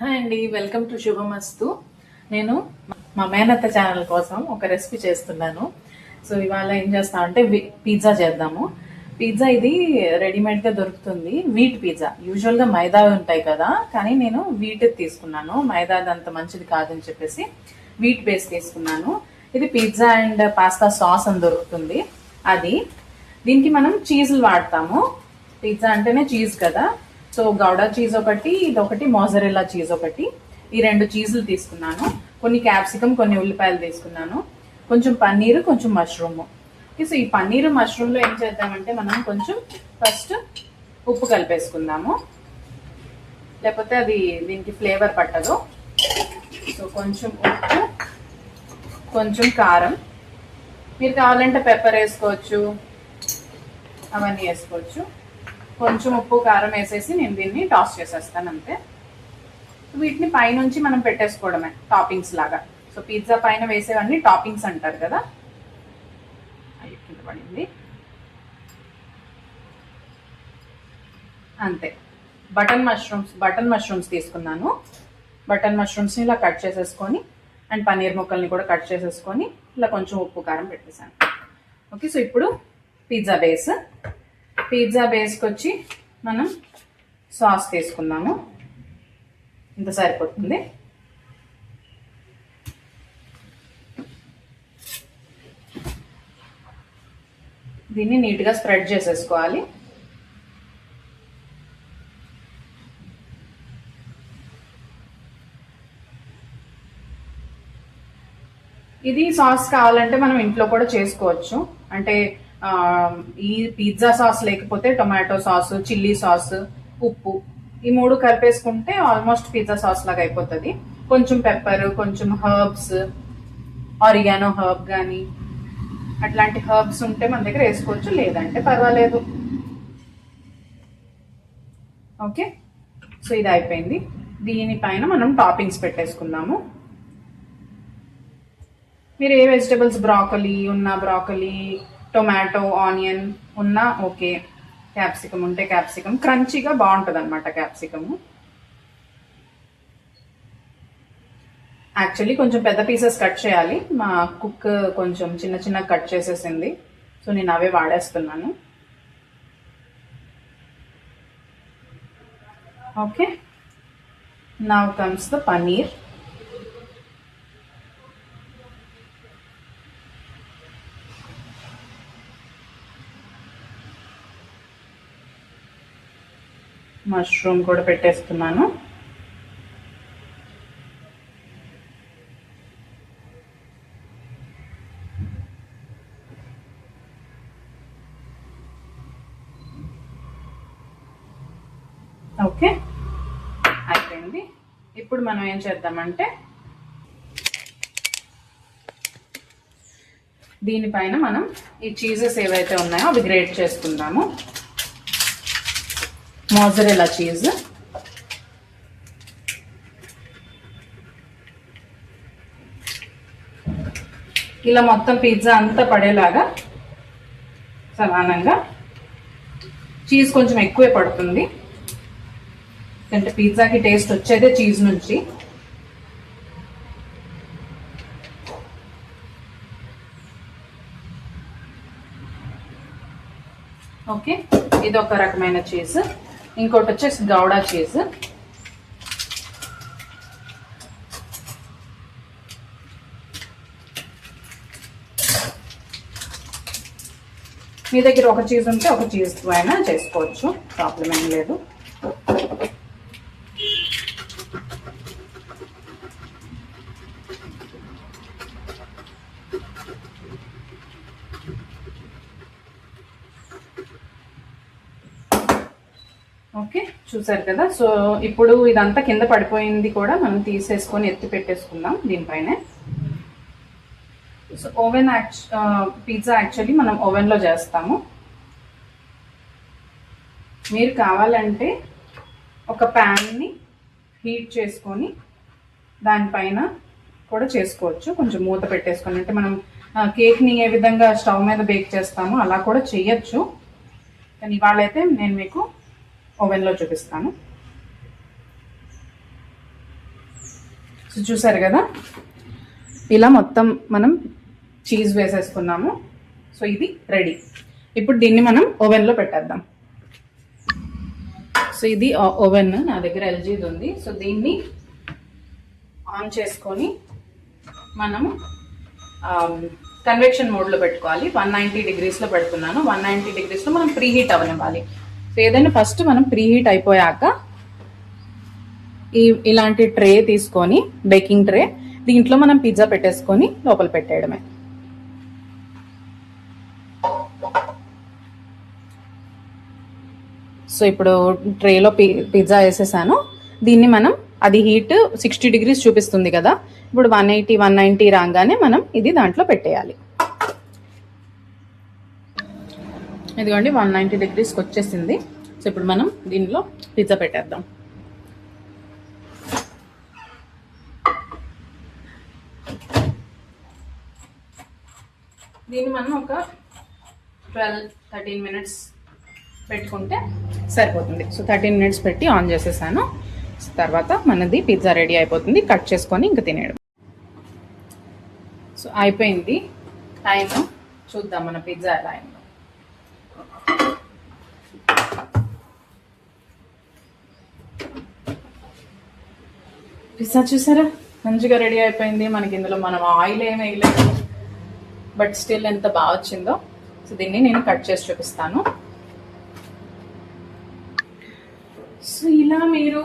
Hi అండి welcome to శుభమస్తు. నేను మా మేనత్త ఛానల్ కోసం ఒక రెసిపీ చేస్తున్నాను. సో ఇవాళ ఏం చేస్తాం అంటే పిజ్జా చేద్దాము. పిజ్జా ఇది రెడీమేడ్గా దొరుకుతుంది. Wheat pizza. యూజువల్గా మైదా ఉంటాయి కదా కానీ నేను వీట్ తీసుకున్నాను. మైదా అంత మంచిది కాదని చెప్పేసి వీట్ బేస్ తీసుకున్నాను. ఇది పిజ్జా అండ్ పాస్తా సాస్ అని దొరుకుతుంది. అది. దీనికి మనం చీజులు వాడతాము. పిజ్జా అంటేనే చీజ్ కదా. సో గౌడా చీజ్ ఒకటి ఇది ఒకటి మోజరెల్లా చీజ్ ఒకటి. ఈ రెండు చీజులు తీసుకున్నాను. కొన్ని క్యాప్సికమ్ కొన్ని ఉల్లిపాయలు తీసుకున్నాను. కొంచెం పన్నీరు కొంచెం మష్రూమ్ సో ఈ పన్నీరు మష్రూమ్లో ఏం చేద్దామంటే మనం కొంచెం ఫస్ట్ ఉప్పు కలిపేసుకుందాము. లేకపోతే అది దీనికి ఫ్లేవర్ పట్టదు. సో కొంచెం ఉప్పు కొంచెం కారం. మీరు కావాలంటే పెప్పర్ వేసుకోవచ్చు. అవన్నీ వేసుకోవచ్చు. కొంచెం ఉప్పు కారం వేసేసి నేను దీన్ని టాస్ చేసేస్తాను అంతే. వీటిని పైనుంచి మనం పెట్టేసుకోవడమే టాపింగ్స్ లాగా. సో పిజ్జా పైన వేసేవన్నీ టాపింగ్స్ అంటారు కదా. కింద పడింది. అంతే. బటన్ మష్రూమ్స్ బటన్ మష్రూమ్స్ తీసుకున్నాను. బటన్ మష్రూమ్స్ని ఇలా కట్ చేసేసుకొని అండ్ పన్నీర్ ముక్కల్ని కూడా కట్ చేసేసుకొని ఇలా కొంచెం ఉప్పు కారం పెట్టేశాను. ఓకే సో ఇప్పుడు పిజ్జా బేస్ పిజ్జా బేస్కి వచ్చి మనం సాస్ తీసుకుందాము. ఇంత సరిపోతుంది. దీన్ని నీట్గా స్ప్రెడ్ చేసేసుకోవాలి. ఇది సాస్ కావాలంటే మనం ఇంట్లో కూడా చేసుకోవచ్చు. అంటే ఈ పిజ్జా సాస్ లేకపోతే టొమాటో సాస్ చిల్లీ సాస్ ఉప్పు ఈ మూడు కలిపేసుకుంటే ఆల్మోస్ట్ పిజ్జా సాస్ లాగా అయిపోతుంది. కొంచెం పెప్పర్ కొంచెం హర్బ్స్ ఆరిగానో హర్బ్ కానీ అట్లాంటి హర్బ్స్ ఉంటే మన దగ్గర వేసుకోవచ్చు లేదంటే పర్వాలేదు. ఓకే? సో ఇది అయిపోయింది. దీనిపైన మనం టాపింగ్స్ పెట్టేసుకుందాము. మీరు ఏ వెజిటబుల్స్ బ్రాకలీ ఉన్న బ్రాకలీ టొమాటో ఆనియన్ ఉన్నా ఓకే. క్యాప్సికమ్ ఉంటే క్యాప్సికమ్. క్రంచీగా బాగుంటుంది అనమాట క్యాప్సికమ్. యాక్చువల్లీ కొంచెం పెద్ద పీసెస్ కట్ చేయాలి. మా కుక్ కొంచెం చిన్న చిన్న కట్ చేసేసింది. సో నేను అవే వాడేస్తున్నాను. Okay. Now comes the paneer mushroom కూడా పెట్టేస్తున్నాను. ఓకే అయిపోయింది. ఇప్పుడు మనం ఏం చేద్దామంటే దీనిపైన మనం ఈ చీజెస్ ఏవైతే ఉన్నాయో అవి గ్రేట్ చేసుకుందాము. మోజరెలా చీజ్ ఇలా మొత్తం పిజ్జా అంతా పడేలాగా సమానంగా చీజ్ కొంచెం ఎక్కువే పడుతుంది. అంటే పిజ్జాకి టేస్ట్ వచ్చేదే చీజ్ నుంచి. ఓకే ఇది ఒక రకమైన చీజ్ ఇంకోటి వచ్చేసి గౌడా చీజ్ మీ దగ్గర ఒక చీజ్ ఉంటే ఒక చీజ్ అయినా చేసుకోవచ్చు. ప్రాబ్లం ఏం లేదు. ఓకే చూసారు కదా? సో ఇప్పుడు ఇదంతా కింద పడిపోయింది కూడా మనం తీసేసుకొని ఎత్తి పెట్టేసుకుందాం దీనిపైనే. సో ఓవెన్ పిజ్జా యాక్చువల్లీ మనం ఓవెన్లో చేస్తాము. మీరు కావాలంటే ఒక ప్యాన్ని హీట్ చేసుకొని దానిపైన కూడా చేసుకోవచ్చు. కొంచెం మూత పెట్టేసుకొని అంటే మనం కేక్ని ఏ విధంగా స్టవ్ మీద బేక్ చేస్తామో అలా కూడా చేయొచ్చు. కానీ ఇవాళ అయితే నేను మీకు ఓవెన్లో చూపిస్తాను. సో చూసారు కదా? ఇలా మొత్తం మనం చీజ్ వేసేసుకున్నాము. సో ఇది రెడీ. ఇప్పుడు దీన్ని మనం ఓవెన్లో పెట్టేద్దాం. సో ఇది ఓవెన్ నా దగ్గర ఎల్జీది ఉంది. సో దీన్ని ఆన్ చేసుకొని మనము కన్వెక్షన్ మోడ్లో పెట్టుకోవాలి. వన్ నైంటీ డిగ్రీస్లో పెడుతున్నాను. వన్ నైంటీ డిగ్రీస్లో మనం ప్రీ హీట్ అవనివ్వాలి ఏదైనా ఫస్ట్ మనం ప్రీ హీట్ అయిపోయాక ఈ ఇలాంటి ట్రే తీసుకొని బేకింగ్ ట్రే దీంట్లో మనం పిజ్జా పెట్టేసుకొని లోపల పెట్టేయడమే. సో ఇప్పుడు ట్రేలో పిజ్జా వేసేసాను. దీన్ని మనం అది హీట్ సిక్స్టీ డిగ్రీస్ చూపిస్తుంది కదా. ఇప్పుడు వన్ ఎయిటీ వన్ నైంటీ రాగానే మనం ఇది దాంట్లో పెట్టేయాలి. ఇదిగోండి వన్ నైంటీ డిగ్రీస్కి వచ్చేసింది. సో ఇప్పుడు మనం దీనిలో పిజ్జా పెట్టేద్దాం. దీన్ని మనం ఒక ట్వెల్వ్ థర్టీన్ మినిట్స్ పెట్టుకుంటే సరిపోతుంది. సో థర్టీన్ మినిట్స్ పెట్టి ఆన్ చేసేసాను. తర్వాత మనది పిజ్జా రెడీ అయిపోతుంది. కట్ చేసుకొని ఇంకా తినేయడం. సో అయిపోయింది. టైం చూద్దాం మన పిజ్జా ఎలా అయిందో. పిజ్జా చూసారా? మంచిగా రెడీ అయిపోయింది. మనకి ఇందులో మనం ఆయిల్ ఏమి వేయలేదు. బట్ స్టిల్ ఎంత బాగా వచ్చిందో. సో దీన్ని నేను కట్ చేసి చూపిస్తాను. సో ఇలా మీరు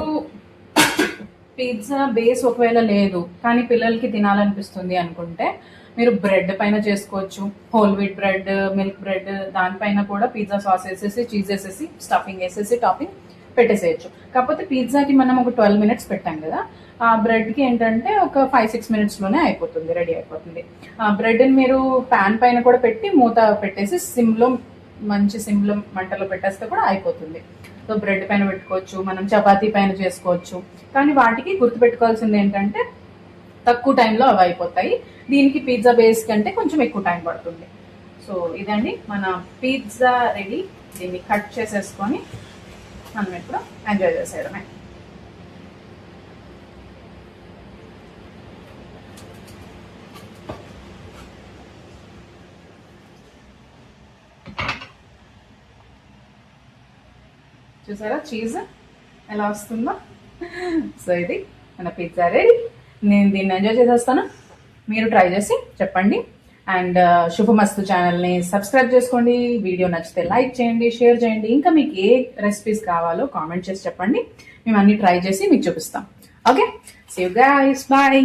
పిజ్జా బేస్ ఒకవేళ లేదు కానీ పిల్లలకి తినాలనిపిస్తుంది అనుకుంటే మీరు బ్రెడ్ పైన చేసుకోవచ్చు. Whole wheat bread milk bread దానిపైన కూడా పిజ్జా సాస్ వేసేసి చీజ్ వేసేసి స్టఫింగ్ వేసేసి టాపింగ్ పెట్టేసేయచ్చు. కాకపోతే పిజ్జాకి మనం ఒక ట్వెల్వ్ మినిట్స్ పెట్టాం కదా. ఆ బ్రెడ్కి ఏంటంటే ఒక ఫైవ్ సిక్స్ మినిట్స్లోనే అయిపోతుంది రెడీ అయిపోతుంది. ఆ బ్రెడ్ని మీరు ప్యాన్ పైన కూడా పెట్టి మూత పెట్టేసి సిమ్లో మంచి సిమ్లో మంటలో పెట్టేస్తే కూడా అయిపోతుంది. సో బ్రెడ్ పైన పెట్టుకోవచ్చు మనం చపాతీ పైన చేసుకోవచ్చు. కానీ వాటికి గుర్తుపెట్టుకోవాల్సింది ఏంటంటే తక్కువ టైంలో అవి అయిపోతాయి. దీనికి పిజ్జా బేస్ కంటే కొంచెం ఎక్కువ టైం పడుతుంది. సో ఇదండి మన పిజ్జా రెడీ దీన్ని కట్ చేసేసుకొని మనం ఇప్పుడు ఎంజాయ్ చేసేయడమే. చూసారా? చీజ్ ఎలా వస్తుందో? సో ఇది మన పిజ్జా రెడీ నేను దీన్ని ఎంజాయ్ చేసేస్తాను. మీరు ట్రై చేసి చెప్పండి. అండ్ uh, శుభమస్తు ఛానల్ని సబ్స్క్రైబ్ చేసుకోండి. వీడియో నచ్చితే లైక్ చేయండి షేర్ చేయండి. ఇంకా మీకు ఏ రెసిపీస్ కావాలో కామెంట్ చేసి చెప్పండి. మేము అన్ని ట్రై చేసి మీకు చూపిస్తాం. Okay see you guys bye